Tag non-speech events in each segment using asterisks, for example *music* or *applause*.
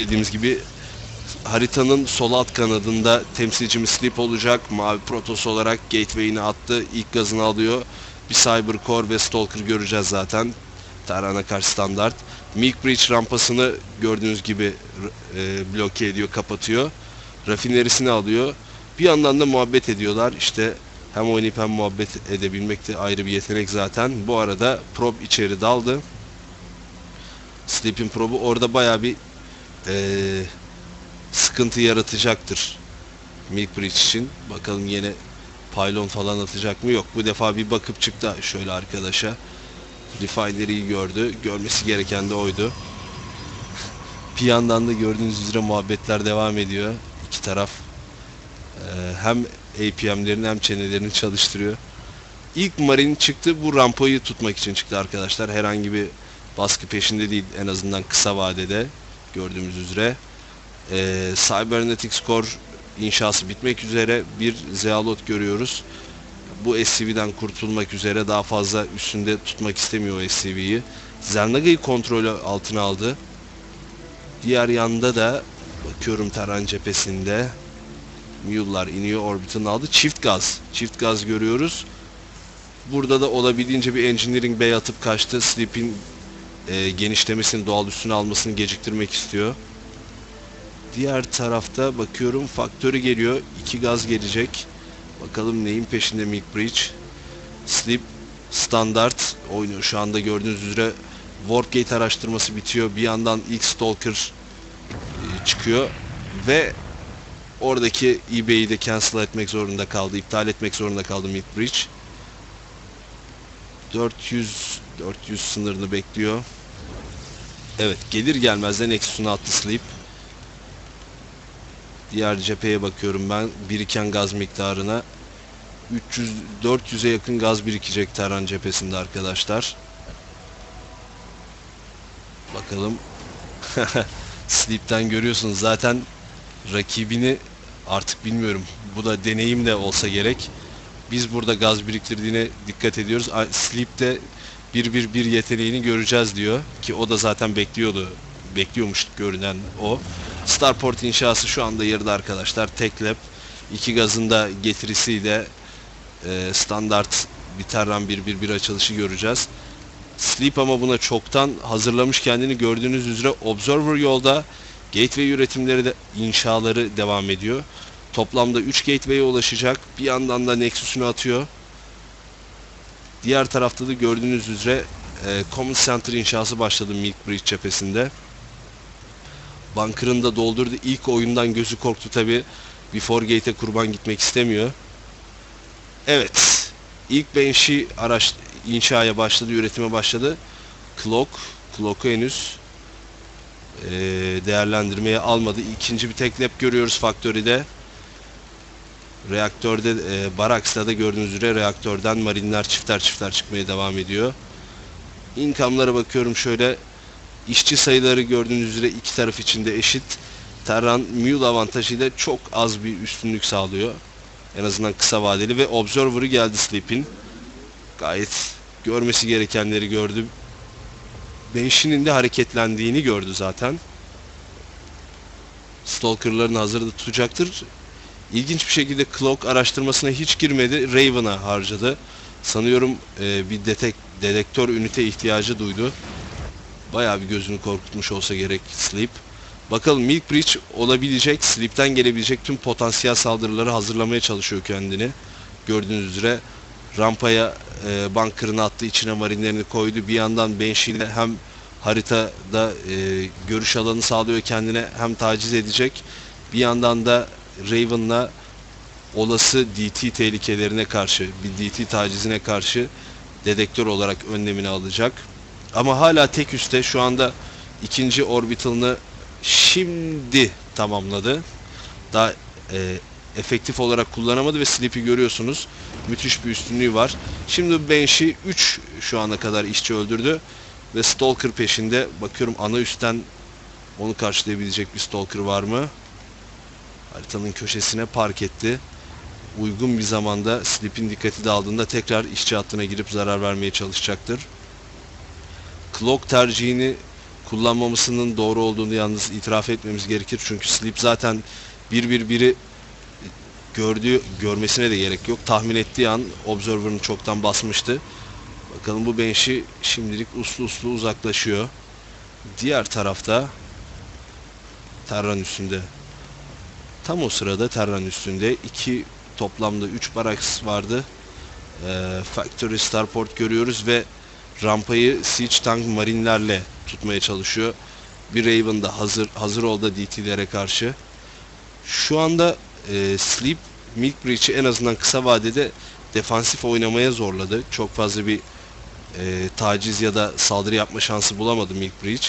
Dediğimiz gibi haritanın sol alt kanadında temsilcimiz Sleep olacak. Mavi Protoss olarak gateway'ini attı. İlk gazını alıyor. Bir Cyber Core ve Stalker göreceğiz zaten. Terran'a karşı standart. Milk Bridge rampasını gördüğünüz gibi e, bloke ediyor, kapatıyor. Rafinerisini alıyor. Bir yandan da muhabbet ediyorlar. İşte hem oynayıp hem muhabbet edebilmek de ayrı bir yetenek zaten. Bu arada Prob içeri daldı. Sleep'in Prob'u orada baya bir eee, sıkıntı yaratacaktır. Milk Bridge için. Bakalım yine pylon falan atacak mı? Yok. Bu defa bir bakıp çıktı şöyle arkadaşa. Refinery'yi gördü. Görmesi gereken de oydu. *laughs* bir yandan da gördüğünüz üzere muhabbetler devam ediyor. İki taraf eee, hem APM'lerini hem çenelerini çalıştırıyor. İlk Marine çıktı. Bu rampayı tutmak için çıktı arkadaşlar. Herhangi bir baskı peşinde değil. En azından kısa vadede gördüğümüz üzere. Ee, Cybernetics Core inşası bitmek üzere bir Zealot görüyoruz. Bu SCV'den kurtulmak üzere daha fazla üstünde tutmak istemiyor SCV'yi. Zernaga'yı kontrolü altına aldı. Diğer yanda da bakıyorum Terran cephesinde Mule'lar iniyor orbitini aldı. Çift gaz. Çift gaz görüyoruz. Burada da olabildiğince bir engineering bay atıp kaçtı. Sleep'in e, genişlemesini, doğal üstüne almasını geciktirmek istiyor. Diğer tarafta bakıyorum faktörü geliyor. iki gaz gelecek. Bakalım neyin peşinde Milk Bridge. Sleep standart oynuyor. Şu anda gördüğünüz üzere Warpgate araştırması bitiyor. Bir yandan ilk Stalker e, çıkıyor ve oradaki eBay'i de cancel etmek zorunda kaldı. iptal etmek zorunda kaldı Milk Bridge. 400 400 sınırını bekliyor. Evet gelir gelmez de Nexus'unu attı Sleep. Diğer cepheye bakıyorum ben. Biriken gaz miktarına 300 400'e yakın gaz birikecek Terran cephesinde arkadaşlar. Bakalım. *laughs* Sleep'ten görüyorsunuz zaten rakibini artık bilmiyorum. Bu da deneyim de olsa gerek. Biz burada gaz biriktirdiğine dikkat ediyoruz. Sleep'te 1-1-1 yeteneğini göreceğiz diyor. Ki o da zaten bekliyordu. Bekliyormuş görünen o. Starport inşası şu anda yarıda arkadaşlar. Tek lap. iki gazın da getirisiyle e, standart bir Terran 1-1-1 açılışı göreceğiz. Sleep ama buna çoktan hazırlamış kendini gördüğünüz üzere Observer yolda gateway üretimleri de inşaları devam ediyor. Toplamda 3 gateway'e ulaşacak. Bir yandan da Nexus'unu atıyor. Diğer tarafta da gördüğünüz üzere e, Common Center inşası başladı Milk Bridge cephesinde. Bunker'ını da doldurdu. İlk oyundan gözü korktu tabi. Before Gate'e kurban gitmek istemiyor. Evet. İlk Banshee araç inşaya başladı, üretime başladı. Clock, Clock'u henüz e, değerlendirmeye almadı. İkinci bir tek lap görüyoruz Factory'de. Reaktörde, e, Barax'ta da gördüğünüz üzere reaktörden marinler çiftler çiftler çıkmaya devam ediyor. Income'lara bakıyorum şöyle. işçi sayıları gördüğünüz üzere iki taraf için de eşit. Terran Mule avantajıyla çok az bir üstünlük sağlıyor. En azından kısa vadeli ve Observer'ı geldi Sleep'in. Gayet görmesi gerekenleri gördü. Banshee'nin de hareketlendiğini gördü zaten. Stalker'ların hazırda tutacaktır. İlginç bir şekilde Cloak araştırmasına hiç girmedi. Raven'a harcadı. Sanıyorum e, bir detek, dedektör ünite ihtiyacı duydu. Bayağı bir gözünü korkutmuş olsa gerek Sleep. Bakalım Milk Bridge olabilecek, Sleep'ten gelebilecek tüm potansiyel saldırıları hazırlamaya çalışıyor kendini. Gördüğünüz üzere rampaya e, bunker'ını attı, içine marinlerini koydu. Bir yandan Banshee hem haritada e, görüş alanı sağlıyor kendine hem taciz edecek. Bir yandan da Raven'la olası DT tehlikelerine karşı, bir DT tacizine karşı dedektör olarak önlemini alacak. Ama hala tek üstte şu anda ikinci orbitalını şimdi tamamladı. Daha e, efektif olarak kullanamadı ve Sleep'i görüyorsunuz. Müthiş bir üstünlüğü var. Şimdi Banshee 3 şu ana kadar işçi öldürdü. Ve Stalker peşinde. Bakıyorum ana üstten onu karşılayabilecek bir Stalker var mı? Haritanın köşesine park etti. Uygun bir zamanda Sleep'in dikkati dağıldığında tekrar işçi hattına girip zarar vermeye çalışacaktır. Cloak tercihini kullanmamasının doğru olduğunu yalnız itiraf etmemiz gerekir. Çünkü Sleep zaten 1-1-1'i gördüğü, görmesine de gerek yok. Tahmin ettiği an Observer'ın çoktan basmıştı. Bakalım bu Banshee şimdilik uslu uslu uzaklaşıyor. Diğer tarafta Terran üstünde. Tam o sırada Terran üstünde iki toplamda 3 baraks vardı. Ee, Factory Starport görüyoruz ve rampayı Siege Tank Marine'lerle tutmaya çalışıyor. Bir Raven da hazır hazır oldu DT'lere karşı. Şu anda e, Sleep Milk Breach'i en azından kısa vadede defansif oynamaya zorladı. Çok fazla bir e, taciz ya da saldırı yapma şansı bulamadı Milk Breach.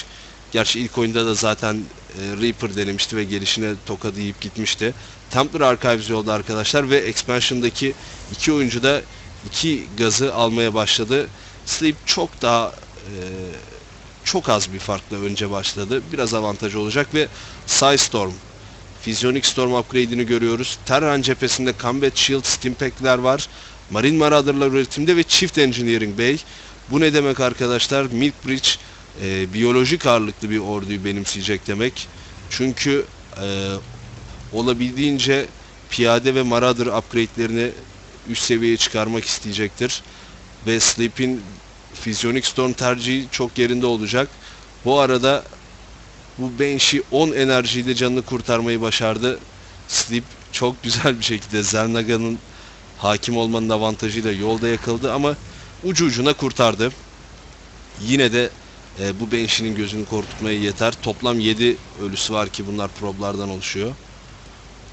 Gerçi ilk oyunda da zaten e, Reaper denemişti ve gelişine tokadı yiyip gitmişti. Templar Archives yolda arkadaşlar ve Expansion'daki iki oyuncu da iki gazı almaya başladı. Sleep çok daha e, çok az bir farkla önce başladı. Biraz avantajı olacak ve Storm Physionic Storm upgrade'ini görüyoruz. Terran cephesinde Combat Shield Stimpak'ler var. Marine Marauder'lar üretimde ve Çift Engineering Bay. Bu ne demek arkadaşlar? Milk Bridge e, biyolojik ağırlıklı bir orduyu benimseyecek demek. Çünkü e, olabildiğince piyade ve Marauder upgrade'lerini üst seviyeye çıkarmak isteyecektir. Ve Sleep'in Physionic Storm tercihi çok yerinde olacak. Bu arada bu Banshee 10 enerjiyle canını kurtarmayı başardı. Sleep çok güzel bir şekilde Zernaga'nın hakim olmanın avantajıyla yolda yakıldı ama ucu ucuna kurtardı. Yine de e, bu Banshee'nin gözünü korkutmaya yeter. Toplam 7 ölüsü var ki bunlar problardan oluşuyor.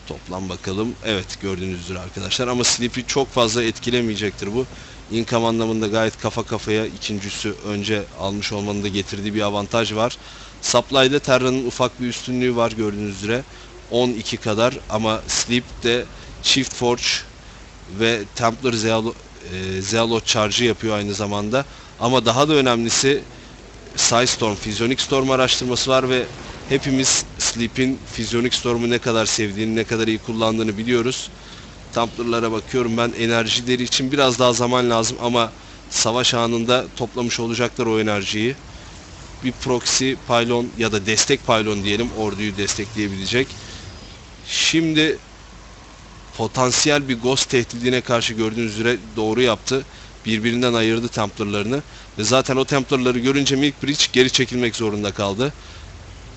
Toplam bakalım. Evet gördüğünüz üzere arkadaşlar ama Sleep'i çok fazla etkilemeyecektir bu. Income anlamında gayet kafa kafaya ikincisi önce almış olmanın da getirdiği bir avantaj var. Supply'da Terra'nın ufak bir üstünlüğü var gördüğünüz üzere. 12 kadar ama Sleep'te Shift Forge ve Templar Zealo, e, Zealot Charge'ı yapıyor aynı zamanda. Ama daha da önemlisi Storm, Physionic Storm araştırması var ve hepimiz Sleep'in Physionic Storm'u ne kadar sevdiğini, ne kadar iyi kullandığını biliyoruz. Templar'lara bakıyorum ben enerjileri için biraz daha zaman lazım ama savaş anında toplamış olacaklar o enerjiyi. Bir proxy pylon ya da destek pylon diyelim orduyu destekleyebilecek. Şimdi potansiyel bir ghost tehdidine karşı gördüğünüz üzere doğru yaptı. Birbirinden ayırdı Templar'larını. Zaten o Templar'ları görünce Milk Bridge geri çekilmek zorunda kaldı.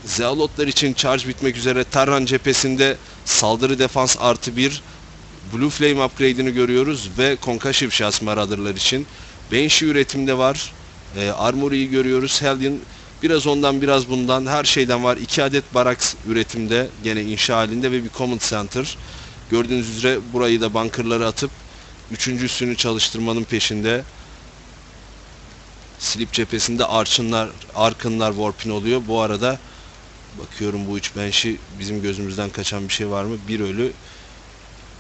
Zealotlar için charge bitmek üzere Terran cephesinde saldırı defans artı bir Blue Flame upgrade'ini görüyoruz ve Concussion Shots Marauder'lar için. Banshee üretimde var. E, Armory'yi görüyoruz. Hellion biraz ondan biraz bundan her şeyden var. 2 adet baraks üretimde gene inşa halinde ve bir command center. Gördüğünüz üzere burayı da bunkerlara atıp üçüncüsünü çalıştırmanın peşinde. Slip cephesinde Archınlar, Arkınlar Warpin oluyor. Bu arada bakıyorum bu üç benşi bizim gözümüzden kaçan bir şey var mı? Bir ölü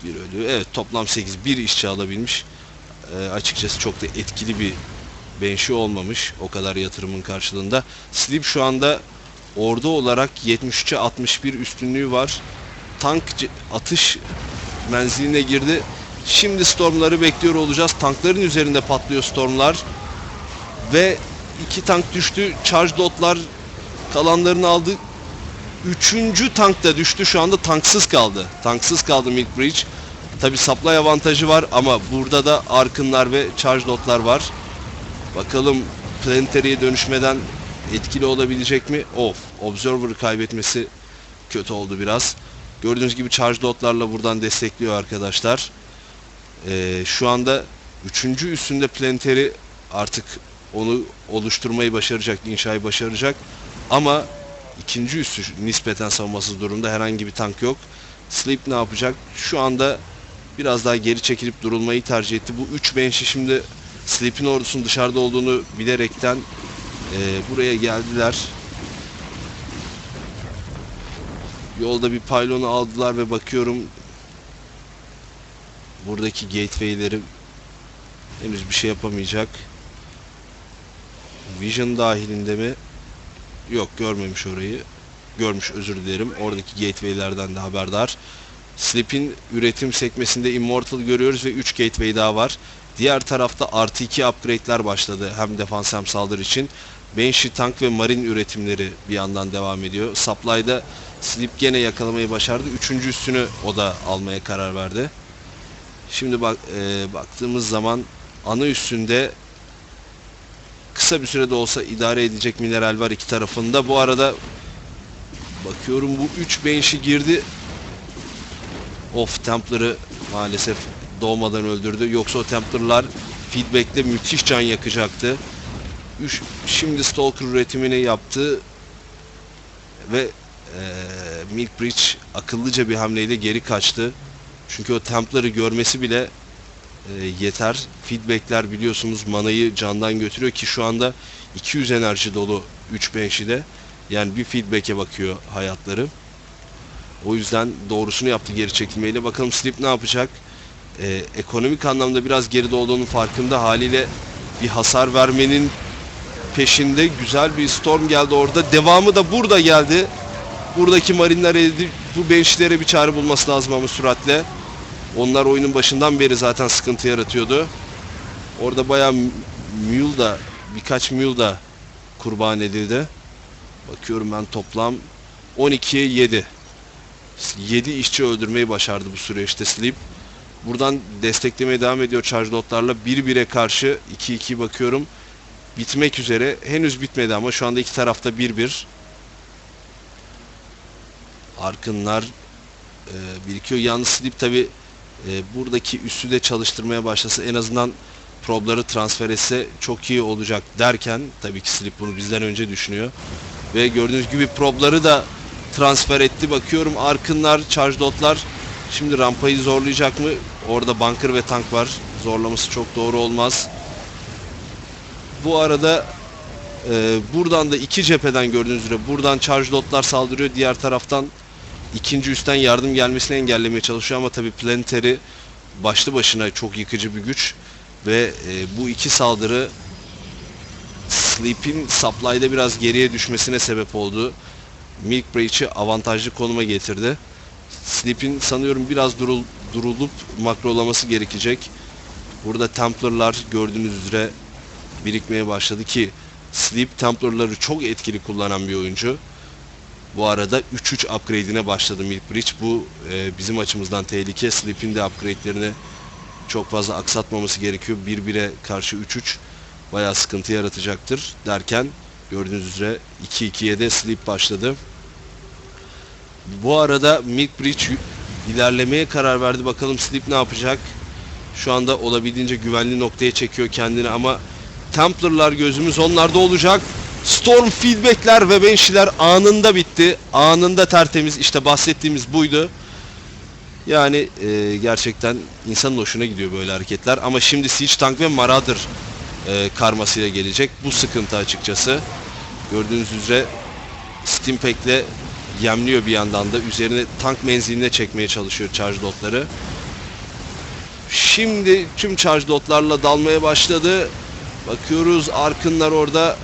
bir ölü. Evet toplam 8. Bir işçi alabilmiş. Ee, açıkçası çok da etkili bir benşi olmamış. O kadar yatırımın karşılığında. Slip şu anda ordu olarak 73'e 61 üstünlüğü var. Tank atış menziline girdi. Şimdi stormları bekliyor olacağız. Tankların üzerinde patlıyor stormlar. Ve iki tank düştü. Charge dotlar kalanlarını aldı. Üçüncü tank da düştü. Şu anda tanksız kaldı. Tanksız kaldı Milk Bridge. Tabi supply avantajı var ama burada da Arkınlar ve Charge dotlar var. Bakalım Planetary'e dönüşmeden etkili olabilecek mi? Of. Observer'ı kaybetmesi kötü oldu biraz. Gördüğünüz gibi Charge dotlarla buradan destekliyor arkadaşlar. Ee, şu anda üçüncü üstünde Planetary artık onu oluşturmayı başaracak, inşayı başaracak. Ama ikinci üssü nispeten savunmasız durumda herhangi bir tank yok. Sleep ne yapacak? Şu anda biraz daha geri çekilip durulmayı tercih etti. Bu 3 benşi şimdi Sleep'in ordusunun dışarıda olduğunu bilerekten e, buraya geldiler. Yolda bir pylonu aldılar ve bakıyorum buradaki gateway'leri henüz bir şey yapamayacak. Vision dahilinde mi? Yok görmemiş orayı. Görmüş özür dilerim. Oradaki gateway'lerden de haberdar. Sleep'in üretim sekmesinde Immortal görüyoruz ve 3 gateway daha var. Diğer tarafta artı 2 upgrade'ler başladı hem defans hem saldırı için. Banshee tank ve marine üretimleri bir yandan devam ediyor. Supply'da Slip gene yakalamayı başardı. Üçüncü üstünü o da almaya karar verdi. Şimdi bak e, baktığımız zaman ana üstünde kısa bir sürede olsa idare edecek mineral var iki tarafında. Bu arada bakıyorum bu 3 Banshee girdi. Of Templar'ı maalesef doğmadan öldürdü. Yoksa o Templar'lar feedback'te müthiş can yakacaktı. Üç, şimdi Stalker üretimini yaptı ve eee Milk Bridge akıllıca bir hamleyle geri kaçtı. Çünkü o Templar'ı görmesi bile e, yeter. Feedback'ler biliyorsunuz manayı candan götürüyor ki şu anda 200 enerji dolu 3 Banshee'de. Yani bir feedback'e bakıyor hayatları. O yüzden doğrusunu yaptı geri çekilmeyle. Bakalım Slip ne yapacak? Ee, ekonomik anlamda biraz geride olduğunun farkında haliyle bir hasar vermenin peşinde güzel bir storm geldi orada. Devamı da burada geldi. Buradaki marinler elde bu bench'lere bir çare bulması lazım ama süratle. Onlar oyunun başından beri zaten sıkıntı yaratıyordu. Orada bayağı mule da birkaç mule da kurban edildi. Bakıyorum ben toplam 12'ye 7. 7 işçi öldürmeyi başardı bu süreçte Sleep. Buradan desteklemeye devam ediyor charge lotlarla. 1-1'e karşı 2-2 bakıyorum. Bitmek üzere. Henüz bitmedi ama şu anda iki tarafta 1-1. Arkınlar e, birikiyor. Yalnız Sleep tabi e, buradaki üssü de çalıştırmaya başlasa en azından probları transfer etse çok iyi olacak derken tabii ki Slip bunu bizden önce düşünüyor. Ve gördüğünüz gibi probları da transfer etti. Bakıyorum Arkınlar, Charge Dot'lar şimdi rampayı zorlayacak mı? Orada bunker ve tank var. Zorlaması çok doğru olmaz. Bu arada e, buradan da iki cepheden gördüğünüz üzere buradan Charge Dot'lar saldırıyor. Diğer taraftan ikinci üstten yardım gelmesini engellemeye çalışıyor ama tabii Planetary başlı başına çok yıkıcı bir güç ve e, bu iki saldırı Sleep'in supply'da biraz geriye düşmesine sebep oldu. Milk Breach'i avantajlı konuma getirdi. Sleep'in sanıyorum biraz durul, durulup makrolaması gerekecek. Burada Templar'lar gördüğünüz üzere birikmeye başladı ki Sleep Templar'ları çok etkili kullanan bir oyuncu. Bu arada 3-3 upgrade'ine başladı Milk Bridge. Bu e, bizim açımızdan tehlike. Sleep'in de upgrade'lerini çok fazla aksatmaması gerekiyor. 1-1'e karşı 3-3 bayağı sıkıntı yaratacaktır derken gördüğünüz üzere 2-2'ye de Sleep başladı. Bu arada Milk Bridge ilerlemeye karar verdi. Bakalım Sleep ne yapacak? Şu anda olabildiğince güvenli noktaya çekiyor kendini ama Templar'lar gözümüz onlarda olacak. Storm feedbackler ve Banshee'ler anında bitti. Anında tertemiz. İşte bahsettiğimiz buydu. Yani e, gerçekten insanın hoşuna gidiyor böyle hareketler. Ama şimdi Siege Tank ve Marauder e, karmasıyla gelecek. Bu sıkıntı açıkçası. Gördüğünüz üzere Stimpak'le yemliyor bir yandan da. Üzerine tank menziline çekmeye çalışıyor charge dotları. Şimdi tüm charge dotlarla dalmaya başladı. Bakıyoruz Arkınlar orada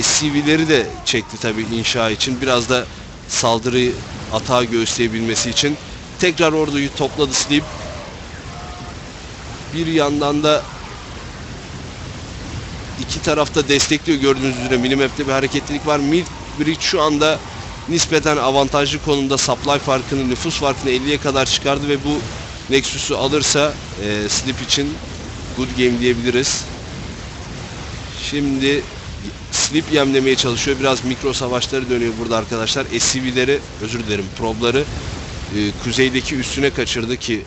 SCV'leri de çekti tabii inşa için. Biraz da saldırıyı atağa göğüsleyebilmesi için. Tekrar orduyu topladı Sleep. Bir yandan da iki tarafta destekliyor gördüğünüz üzere minimap'te bir hareketlilik var. Milk Bridge şu anda nispeten avantajlı konumda supply farkını, nüfus farkını 50'ye kadar çıkardı ve bu Nexus'u alırsa e, Sleep için good game diyebiliriz. Şimdi Sleep yemlemeye çalışıyor. Biraz mikro savaşları dönüyor burada arkadaşlar. SCV'leri, özür dilerim, probları e, kuzeydeki üstüne kaçırdı ki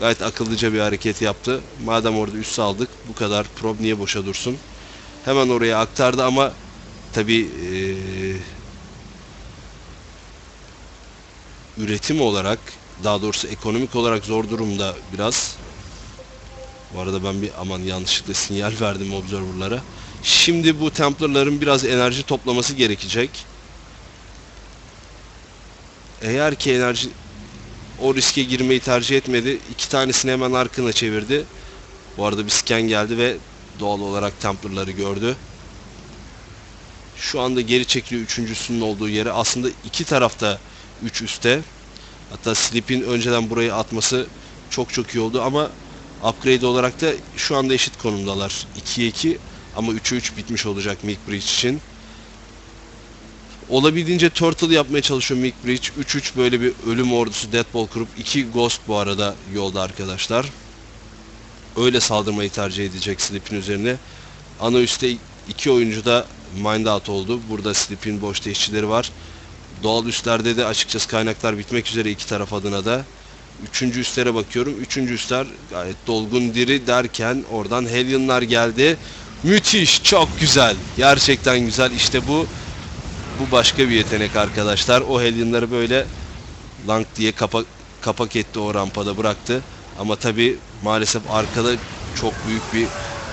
gayet akıllıca bir hareket yaptı. Madem orada üst aldık bu kadar prob niye boşa dursun? Hemen oraya aktardı ama tabi üretim olarak daha doğrusu ekonomik olarak zor durumda biraz. Bu arada ben bir aman yanlışlıkla sinyal verdim observerlara. Şimdi bu Templar'ların biraz enerji toplaması gerekecek. Eğer ki enerji o riske girmeyi tercih etmedi. iki tanesini hemen arkına çevirdi. Bu arada bir scan geldi ve doğal olarak Templar'ları gördü. Şu anda geri çekiliyor üçüncüsünün olduğu yere. Aslında iki tarafta 3 üste. Hatta Sleep'in önceden burayı atması çok çok iyi oldu ama upgrade olarak da şu anda eşit konumdalar. 2'ye 2 Ama 3'e 3 bitmiş olacak Milk Breach için. Olabildiğince Turtle yapmaya çalışıyor Milk Breach. 3-3 böyle bir ölüm ordusu Deadball kurup 2 Ghost bu arada yolda arkadaşlar. Öyle saldırmayı tercih edecek Slip'in üzerine. Ana üstte iki oyuncu da mind out oldu. Burada Slip'in boşta işçileri var. Doğal üstlerde de açıkçası kaynaklar bitmek üzere iki taraf adına da. Üçüncü üstlere bakıyorum. Üçüncü üstler gayet dolgun diri derken oradan Helion'lar geldi. Müthiş, çok güzel. Gerçekten güzel. İşte bu bu başka bir yetenek arkadaşlar. O Helion'ları böyle lang diye kapak kapak etti o rampada bıraktı. Ama tabi maalesef arkada çok büyük bir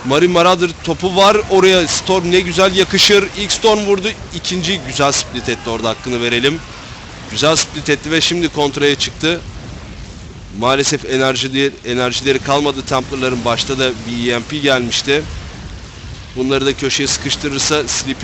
Marine Marauder topu var. Oraya Storm ne güzel yakışır. İlk Storm vurdu. ikinci güzel split etti orada hakkını verelim. Güzel split etti ve şimdi kontraya çıktı. Maalesef enerjileri, enerjileri kalmadı Templar'ların başta da bir EMP gelmişti. Bunları da köşeye sıkıştırırsa Sleep'in